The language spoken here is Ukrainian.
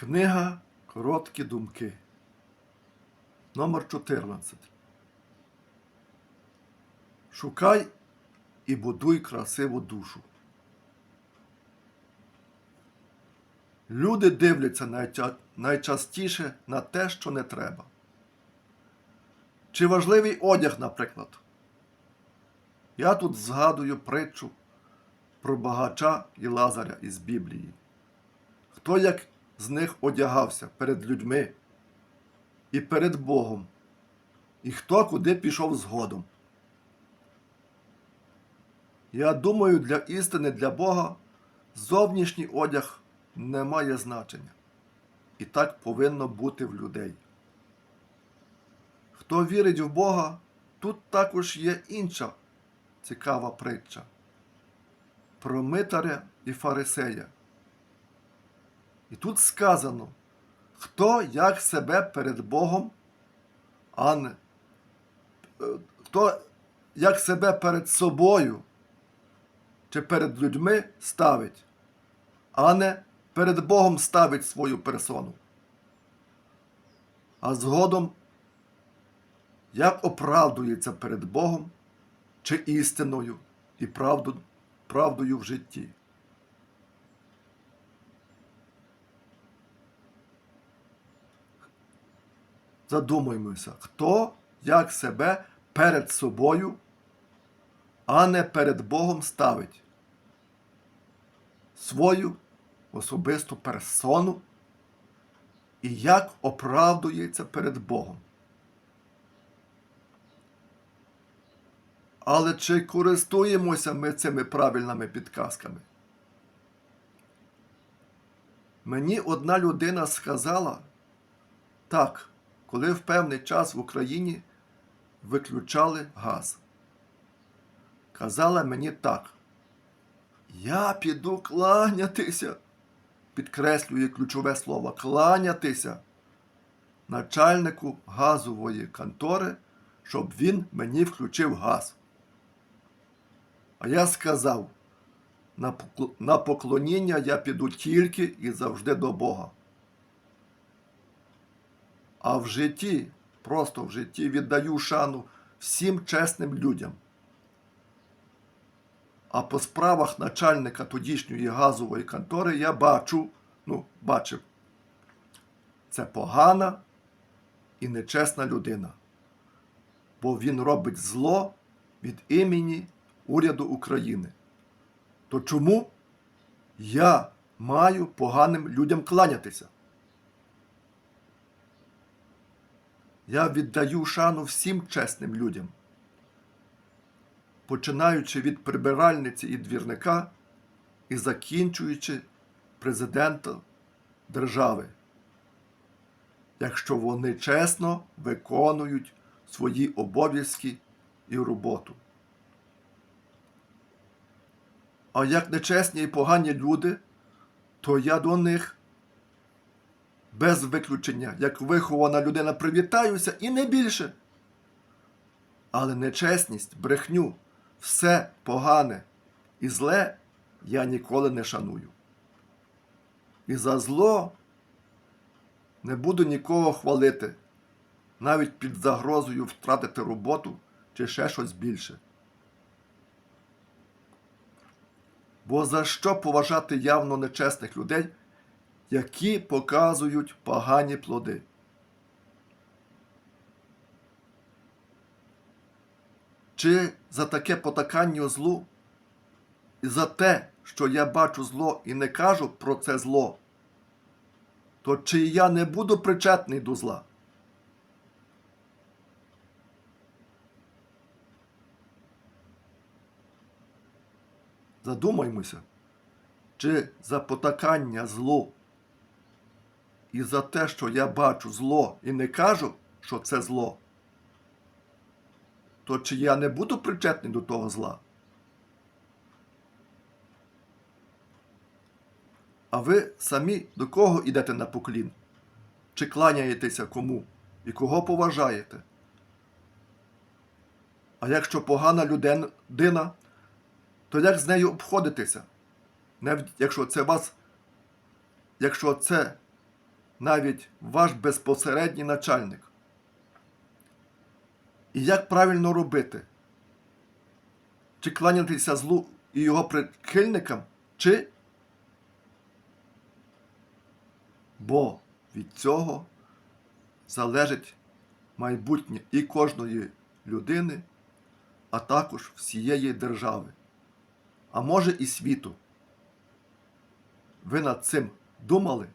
Книга Короткі думки. Номер 14. Шукай і будуй красиву душу. Люди дивляться найча- найчастіше на те, що не треба. Чи важливий одяг, наприклад. Я тут згадую притчу про багача і Лазаря із Біблії. Хто як з них одягався перед людьми і перед Богом, і хто куди пішов згодом. Я думаю, для істини, для Бога зовнішній одяг не має значення. І так повинно бути в людей. Хто вірить в Бога, тут також є інша цікава притча про митаря і фарисея. І тут сказано, хто як себе перед Богом, а не е, хто як себе перед собою чи перед людьми ставить, а не перед Богом ставить свою персону. А згодом, як оправдується перед Богом чи істиною і правду, правдою в житті. Задумаймося, хто як себе перед собою, а не перед Богом ставить свою особисту персону і як оправдується перед Богом. Але чи користуємося ми цими правильними підказками? Мені одна людина сказала так, коли в певний час в Україні виключали газ. Казала мені так. Я піду кланятися, підкреслює ключове слово кланятися начальнику газової контори, щоб він мені включив газ. А я сказав, на поклоніння я піду тільки і завжди до Бога. А в житті, просто в житті віддаю шану всім чесним людям. А по справах начальника тодішньої газової контори я бачу, ну, бачив, це погана і нечесна людина. Бо він робить зло від імені уряду України. То чому я маю поганим людям кланятися? Я віддаю шану всім чесним людям, починаючи від прибиральниці і двірника і закінчуючи президента держави, якщо вони чесно виконують свої обов'язки і роботу. А як нечесні і погані люди, то я до них без виключення, як вихована людина, привітаюся і не більше. Але нечесність, брехню, все погане і зле я ніколи не шаную. І за зло не буду нікого хвалити, навіть під загрозою втратити роботу чи ще щось більше. Бо за що поважати явно нечесних людей, які показують погані плоди? Чи за таке потакання злу і за те, що я бачу зло і не кажу про це зло, то чи я не буду причетний до зла? Задумаймося, чи за потакання злу і за те, що я бачу зло і не кажу, що це зло, то чи я не буду причетний до того зла? А ви самі до кого йдете на поклін? Чи кланяєтеся кому і кого поважаєте? А якщо погана людина, то як з нею обходитися? Якщо це вас, якщо це навіть ваш безпосередній начальник. І як правильно робити? Чи кланятися злу і його прихильникам, чи бо від цього залежить майбутнє і кожної людини, а також всієї держави, а може і світу. Ви над цим думали?